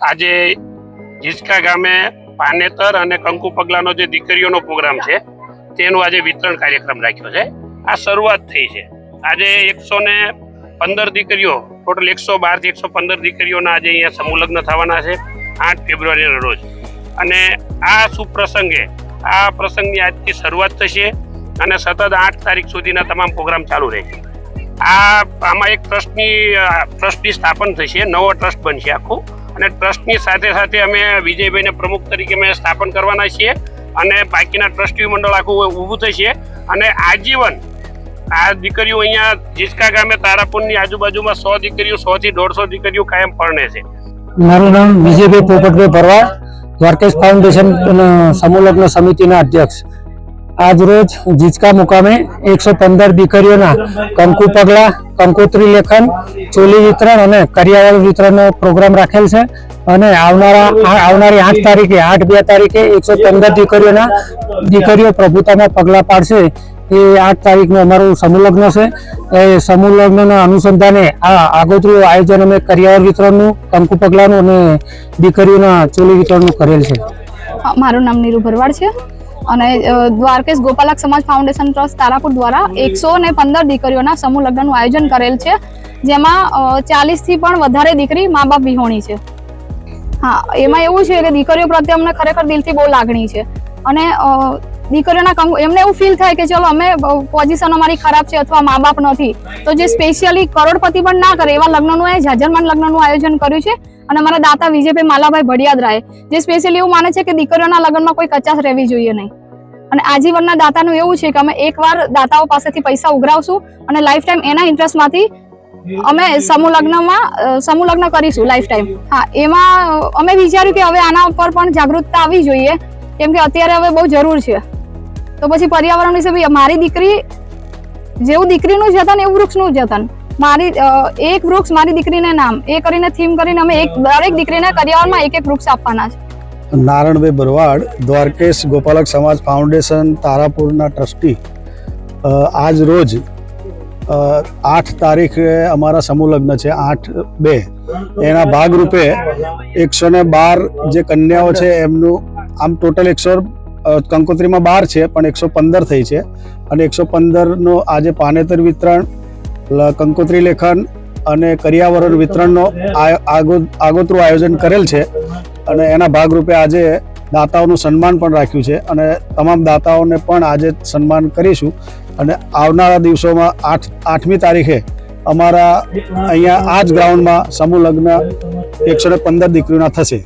આજે હિંચકા ગામે પાનેતર અને કંકુ પગલાનો જે દીકરીઓનો પ્રોગ્રામ છે, તેનું આજે વિતરણ કાર્યક્રમ રાખ્યો છે. આ શરૂઆત થઈ છે. આજે એકસો ને પંદર દીકરીઓ, ટોટલ એકસો બારથી એકસો પંદર દીકરીઓના આજે અહીંયા સમૂહ લગ્ન થવાના છે, આઠ ફેબ્રુઆરીના રોજ. અને આ સુપ્રસંગે, આ પ્રસંગની આજથી શરૂઆત થશે અને સતત આઠ તારીખ સુધીના તમામ પ્રોગ્રામ ચાલુ રહેશે. આ, આમાં એક ટ્રસ્ટની ટ્રસ્ટની સ્થાપન થશે, નવો ટ્રસ્ટ બનશે આખું. અને ટ્રસ્ટની સાથે સાથે અમે વિજયભાઈને પ્રમુખ તરીકે અમે સ્થાપન કરવાના છીએ અને બાકીના ટ્રસ્ટી મંડળ આખું ઊભું થશે. અને આજીવન આ દીકરીઓ અહીંયા જીસકા ગામે તારાપુરની આજુબાજુમાં સો દીકરીઓ સો થી દોઢસો દીકરીઓ કાયમ પરણે છે. મારું નામ વિજયભાઈ પોપટભાઈ ભરવાડ દ્વારકેશ ફાઉન્ડેશન અ, સમિતિના અધ્યક્ષ. આજ રોજ જીચકા મુકામે એકસો પંદર દીકરીઓના કંકુ પગલા, કંકોત્રી લેખન, ચોલી વિતરણ અને કરિયાવર વિતરણનો પ્રોગ્રામ રાખેલ છે. અને આવનારા આવનારી આઠ તારીખે, આઠ બે તારીખે એકસો પંદર દીકરીઓના દીકરીઓ પ્રભુતામાં પગલા પાડશે. એ આઠ તારીખનું અમારું સમૂહલગ્ન છે. એ સમૂહલગ્નના અનુસંધાને આ આગોતરું આયોજન અમે કરિયાવર વિતરણનું, કંકુ પગલાનું અને દીકરીઓના ચોલી વિતરણનું કરેલ છે. મારું નામ નીરુ ભરવાડ છે. અને દ્વારકેશ ગોપાલક સમાજ ફાઉન્ડેશન ટ્રસ્ટ તારાપુર દ્વારા એકસો ને પંદર દીકરીઓના સમૂહ લગ્નનું આયોજન કરેલ છે, જેમાં ચાલીસથી પણ વધારે દીકરી મા બાપ વિહોણી છે. હા, એમાં એવું છે કે દીકરીઓ પ્રત્યે અમને ખરેખર દિલથી બહુ લાગણી છે. અને દીકરીઓના એમને એવું ફીલ થાય કે ચલો, અમે પોઝિશન અમારી ખરાબ છે અથવા મા બાપ નથી. તો જે સ્પેશિયલી કરોડપતિ પણ ના કરે, એવા લગ્નનું એ જાજરમાન લગ્નનું આયોજન કર્યું છે અને અમારા દાતા વિજયભાઈ માલાભાઈ ભડિયાદ રાય, જે સ્પેશિયલી એવું માને છે કે દીકરીઓના લગ્નમાં કોઈ કચાશ રહેવી જોઈએ નહીં. અને આજીવનના દાતાનું એવું છે કે અમે એકવાર દાતાઓ પાસેથી પૈસા ઉઘરાવશું અને લાઈફ ટાઈમ એના ઇન્ટરેસ્ટમાંથી અમે સમૂહ લગ્નમાં સમૂહ લગ્ન કરીશું લાઈફ ટાઈમ હા, એમાં અમે વિચાર્યું કે હવે આના ઉપર પણ જાગૃતતા આવવી જોઈએ, કેમ કે અત્યારે હવે બહુ જરૂર છે. તો પછી પર્યાવરણ વિશે મારી દીકરી જેવું દીકરીનું જતન, એવું વૃક્ષનું જતન. મારી એક વૃક્ષ મારી દીકરીને નામ, એ કરીને થીમ કરીને અમે એક, દરેક દીકરીને કરિયાવરમાં એક એક વૃક્ષ આપવાના છે. નારણભાઈ ભરવાડ દ્વારકેશ ગોપાલક સમાજ ફાઉન્ડેશન, તારાપુરના ટ્રસ્ટી. આજ રોજ આઠ તારીખે અમારા સમૂહ લગ્ન છે, આઠ, બે. એના ભાગરૂપે એકસો ને બાર જે કન્યાઓ છે, એમનું આમ ટોટલ એકસો કંકોત્રીમાં બાર છે, પણ એકસો પંદર થઈ છે. અને એકસો પંદરનો આજે પાનેતર વિતરણ કંકોત્રી લેખન અને કર્યાવરણ વિતરણનો આગોતરું આયોજન કરેલ છે. અને એના ભાગરૂપે આજે દાતાઓનું સન્માન પણ રાખ્યું છે. અને તમામ દાતાઓને પણ આજે સન્માન કરીશું. અને આવનારા દિવસોમાં આઠ, આઠમી તારીખે અમારા અહીંયા આ જ ગ્રાઉન્ડમાં સમૂહ લગ્ન એકસો પંદર દીકરીઓના થશે.